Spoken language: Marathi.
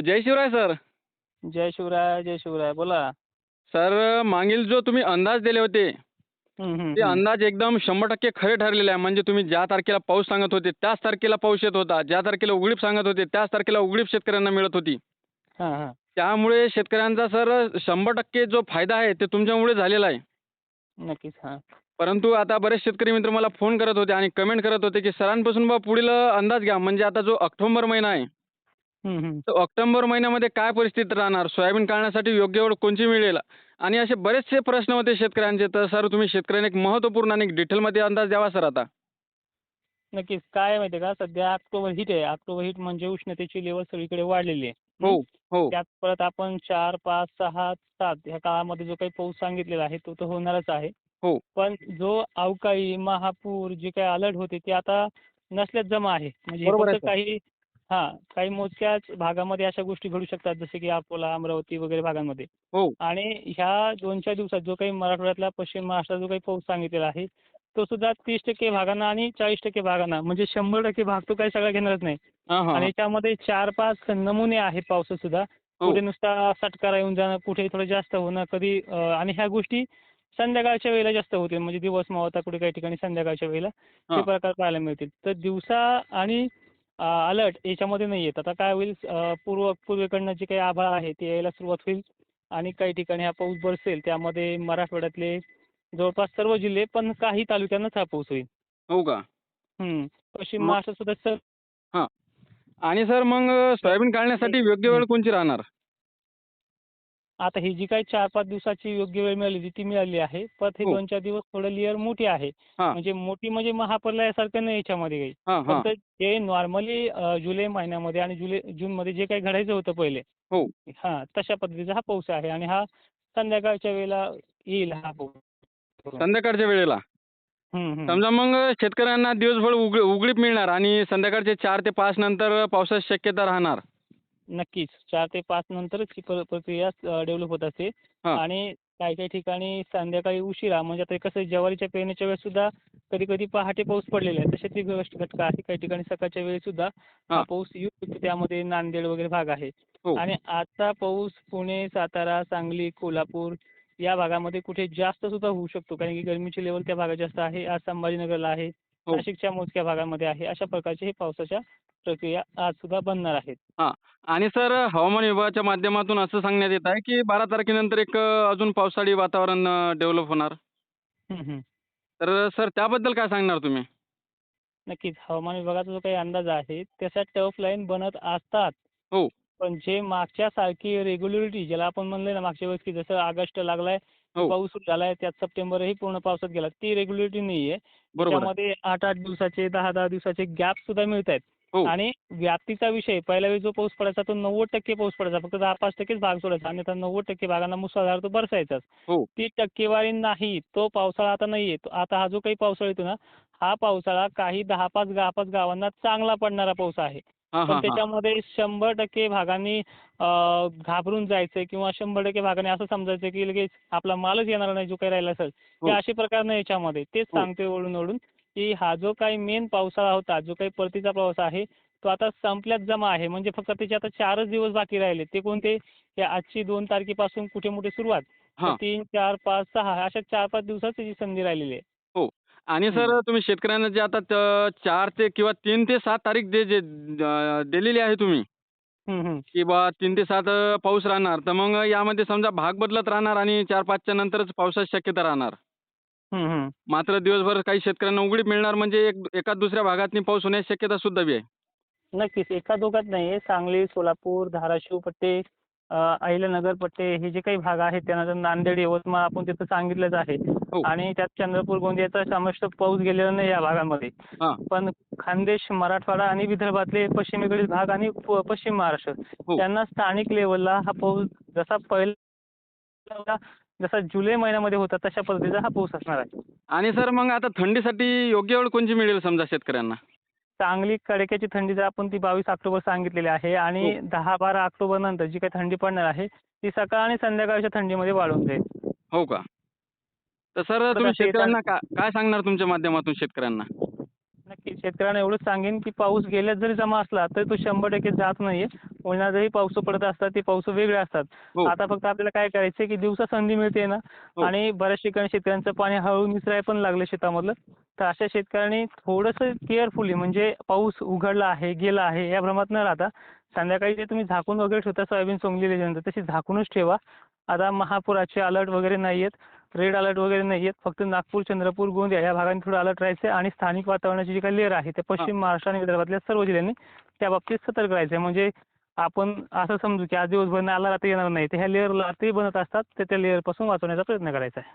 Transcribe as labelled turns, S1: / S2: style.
S1: जय शिवराय सर.
S2: जय शिवराय जय शिवराय बोला.
S1: सर मागील जो तुम्ही अंदाज दिले होते ते. अंदाज एकदम शंभर टक्के खरे ठरलेले आहे. म्हणजे तुम्ही ज्या तारखेला पाऊस सांगत होते त्याच तारखेला पाऊस येत होता. ज्या तारखेला उघडीप सांगत होते त्याच तारखेला उघडीप शेतकऱ्यांना मिळत होती. त्यामुळे शेतकऱ्यांचा सर शंभर टक्के जो फायदा आहे ते तुमच्यामुळे झालेला आहे.
S2: नक्कीच हा.
S1: परंतु आता बरेच शेतकरी मित्र मला फोन करत होते आणि कमेंट करत होते की सरांपासून बा पुढील अंदाज घ्या. म्हणजे आता जो ऑक्टोबर महिना आहे. तर ऑक्टोबर महिन्यामध्ये काय परिस्थिती राहणार? सोयाबीन काढण्यासाठी योग्य वेळ कोणची मिळेल? आणि असे बरेचसे प्रश्न होते शेतकऱ्यांचे. तर सर तुम्ही शेतकऱ्यांना एक महत्त्वपूर्ण आणि डिटेलमध्ये अंदाज द्यावा सर आता.
S2: नक्कीच. काय आहे माहिती आहे का? सध्या ऑक्टोबर हिट आहे. ऑक्टोबर हिट म्हणजे उष्णतेची लेवल सगळीकडे वाढलेली आहे.
S1: हो. हो.
S2: त्यात परत आपण चार पाच सहा सात ह्या काळामध्ये जो काही पाऊस सांगितलेला आहे तो तर होणारच आहे.
S1: हो.
S2: पण जो अवकाळी महापूर जे काही अलर्ट होते ते आता नसल्यात जमा आहे. म्हणजे. काही हा काही मोजक्याच भागामध्ये अशा गोष्टी घडू शकतात जसे की अकोला अमरावती वगैरे भागांमध्ये.
S1: हो.
S2: आणि ह्या दोन चार दिवसात जो काही मराठवाड्यातला पश्चिम महाराष्ट्रात जो काही पाऊस सांगितलेला आहे तो सुद्धा तीस टक्के भागांना आणि चाळीस टक्के भागांना म्हणजे शंभर टक्के भाग तो काही सगळा घेणारच नाही.
S1: हां हां.
S2: आणि याच्यामध्ये चार पाच नमुने आहेत पावसाचे सुद्धा
S1: हो.
S2: कुठे नुसता सटकारा येऊन जाणं कुठे थोडं जास्त होणं कधी अं, आणि ह्या गोष्टी संध्याकाळच्या वेळेला जास्त होतील म्हणजे दिवस मावळता कुठे काही ठिकाणी संध्याकाळच्या वेळेला हां. प्रकार पाहायला मिळतील. तर दिवसा आणि अलर्ट याच्यामध्ये नाही येत आता काय होईल पूर्व पूर्वेकडनं जे काही आभाळ आहे ते यायला सुरुवात होईल आणि काही ठिकाणी हा पाऊस बरसेल त्यामध्ये मराठवाड्यातले जवळपास सर्व जिल्हे पण काही तालुक्यांनाच हा पाऊस होईल.
S1: हो का?
S2: हम्म. पश्चिम महाराष्ट्र सुद्धा सर
S1: आणि सर मग सोयाबीन काढण्यासाठी योग्य वेळ कोणची राहणार?
S2: आता ही जी काही चार पाच दिवसाची योग्य वेळ मिळाली ती मिळाली आहे पण हे
S1: हो.
S2: दोन चार दिवस थोडं लेअर मोठी आहे
S1: हां.
S2: म्हणजे मोठी म्हणजे महाप्रलयासारखं नाही याच्यामध्ये काही
S1: हां हां
S2: फक्त जे नॉर्मली जुलै महिन्यामध्ये आणि जुलै जूनमध्ये जे काही घडायचं होतं पहिले
S1: हो.
S2: हा तशा पद्धतीचा हा पाऊस आहे आणि हा संध्याकाळच्या वेळेला येईल हा पाऊस
S1: संध्याकाळच्या वेळेला
S2: हम्म, हम्म.
S1: समजा मग शेतकऱ्यांना दिवसभर उघड उघडीप मिळणार आणि संध्याकाळचे चार ते पाच नंतर पावसाची शक्यता राहणार
S2: नक्कीच चार ते पाच नंतरच ही प्र- प्रक्रिया डेव्हलप होत असते
S1: हां.
S2: आणि काही काही ठिकाणी संध्याकाळी उशिरा म्हणजे आता कसं ज्वारीच्या पेरण्याच्या वेळेस सुद्धा कधी कधी पहाटे पाऊस पडलेला आहे तसे ती गोष्ट घटका आहे काही ठिकाणी सकाळच्या वेळी सुद्धा हा. पाऊस येऊ शकतो त्यामध्ये नांदेड वगैरे भाग आहे
S1: हो.
S2: आणि आजचा पाऊस पुणे सातारा सांगली कोल्हापूर या भागामध्ये कुठे जास्त सुद्धा होऊ शकतो कारण की गरमीची लेवल त्या भागात जास्त आहे आज संभाजीनगरला आहे. नाशिकच्या मोजक्या भागामध्ये आहे. अशा प्रकारचे हे पावसाच्या प्रक्रिया आज सुद्धा बनणार आहेत.
S1: आणि सर हवामान विभागाच्या माध्यमातून असं सांगण्यात येत आहे की बारा तारखेनंतर एक अजून पावसाळी वातावरण डेव्हलप होणार. तर सर त्याबद्दल काय सांगणार तुम्ही?
S2: नक्कीच. हवामान विभागाचा जो काही अंदाज आहे त्याचा टफ लाईन बनत असतात.
S1: हो.
S2: पण जे मागच्या सारखी रेग्युलरिटी ज्याला आपण म्हणले ना मागच्या वेळेस की जसं ऑगस्ट लागलाय
S1: हो.
S2: पाऊस सुरू झालाय त्यात सप्टेंबरही पूर्ण पावसात गेला. ती रेग्युलरिटी नाहीये.
S1: बरोबर. आहे.
S2: त्यामध्ये आठ आठ दिवसाचे दहा दहा दिवसाचे गॅप सुद्धा मिळत आहेत
S1: हो.
S2: आणि व्याप्तीचा विषय पहिल्या वेळी जो पाऊस पडायचा तो नव्वद टक्के पाऊस पडायचा. फक्त दहा पाच टक्केच भाग सोडायचा. आणि आता नव्वद टक्के भागांना मुसळधार तो बरसायचाच.
S1: हो.
S2: ती टक्केवारी नाही. तो पावसाळा आता नाही येतो आता हा जो काही पावसाळा येतो ना हा पावसाळा काही दहा पाच दहा पाच गावांना चांगला पडणारा पाऊस आहे. पण त्याच्यामध्ये शंभर टक्के भागांनी घाबरून जायचंय किंवा शंभर टक्के भागाने असं समजायचं की लगेच आपला मालच येणार नाही जो काही राहिला असेल.
S1: हो.
S2: हे. असे प्रकार नाही याच्यामध्ये. तेच
S1: हो.
S2: सांगतोय ओढून ओढून की हा जो काही मेन पावसाळा होता जो काही परतीचा पाऊस आहे तो आता संपल्यात जमा आहे. म्हणजे फक्त त्याचे आता चारच दिवस बाकी राहिले. ते कोणते? आजची दोन तारखेपासून कुठे मोठे सुरुवात. तीन चार पाच सहा अशा चार पाच दिवसात त्याची संधी राहिलेली आहे.
S1: आणि सर तुम्ही शेतकऱ्यांना जे आता त- चार ते किंवा तीन ते सात तारीख जे जे अ, दिलेली आहे तुम्ही.
S2: हम्म, हम्म.
S1: की बा तीन ते सात अ, पाऊस राहणार. तर मग यामध्ये समजा भाग बदलत राहणार आणि चार पाचच्या नंतरच पावसाची शक्यता राहणार.
S2: हम्म, हम्म.
S1: मात्र दिवसभर काही शेतकऱ्यांना उघडीप मिळणार म्हणजे एक एका दुसऱ्या भागातनी पाऊस होण्याची शक्यता सुद्धा बी आहे.
S2: नक्कीच. एका दोघात नाही. सांगली सोलापूर धाराशिव पट्टे अहिल्यानगर पट्टे हे जे काही भाग आहेत त्यानंतर नांदेड यवतमाळ आपण तिथं सांगितलंच आहे.
S1: हो.
S2: आणि त्यात चंद्रपूर गोंदियाचा समाविष्ट पाऊस गेलेला नाही या भागामध्ये.
S1: हां.
S2: पण खानदेश मराठवाडा आणि विदर्भातले पश्चिमेकडील भाग आणि प- पश्चिम महाराष्ट्र
S1: हो.
S2: त्यांना स्थानिक लेवलला हा पाऊस जसा पहिला जसा जुलै महिन्यामध्ये होता तशा पद्धतीचा हा पाऊस असणार आहे.
S1: आणि सर मग आता थंडीसाठी योग्य वेळ कोणची मिळेल समजा शेतकऱ्यांना?
S2: चांगली कडाक्याची थंडी जर आपण ती बावीस ऑक्टोबर सांगितलेली आहे आणि
S1: हो.
S2: दहा बारा ऑक्टोबर नंतर जी काही थंडी पडणार आहे ती सकाळ आणि संध्याकाळच्या थंडीमध्ये वाढून जाईल.
S1: हो का? तर सर तुम्ही शेतकऱ्यांना काय सांगणार तुमच्या माध्यमातून शेतकऱ्यांना?
S2: नक्की शेतकऱ्यांना एवढंच सांगेन की पाऊस गेल्यात जरी जमा असला तरी तो शंभर टक्के जात नाहीये. उन्हाळ्यातही पाऊस पडत असतात ते पाऊस वेगळे असतात.
S1: हो.
S2: आता फक्त आपल्याला काय करायचं की दिवसा संधी मिळते ना.
S1: हो.
S2: आणि बऱ्याच ठिकाणी शेतकऱ्यांचं पाणी हळू निसराय पण लागलं शेतामधलं. तर अशा शेतकऱ्यांनी थोडंसं केअरफुली म्हणजे पाऊस उघडला आहे गेला आहे या भ्रमात न राहता संध्याकाळी जे तुम्ही झाकून वगैरे ठेवता सोयाबीन सोंगलेल्यानंतर तशी झाकूनच ठेवा. आता महापुराचे अलर्ट वगैरे नाही आहेत रेड अलर्ट वगैरे नाही आहेत फक्त नागपूर चंद्रपूर गोंदिया या भागांनी थोडं अलर्ट राहायचं आणि स्थानिक वातावरणाची जी काही लेअर आहे ते पश्चिम महाराष्ट्र आणि विदर्भातल्या सर्व जिल्ह्यांनी त्या बाबतीत सतर्क राहायचं म्हणजे आपण असं समजू की आज दिवसभर नाही आला रात्री येणार नाही तर ह्या लेअरला रात्री बनत असतात तर त्या लेअरपासून वाचवण्याचा प्रयत्न करायचा आहे.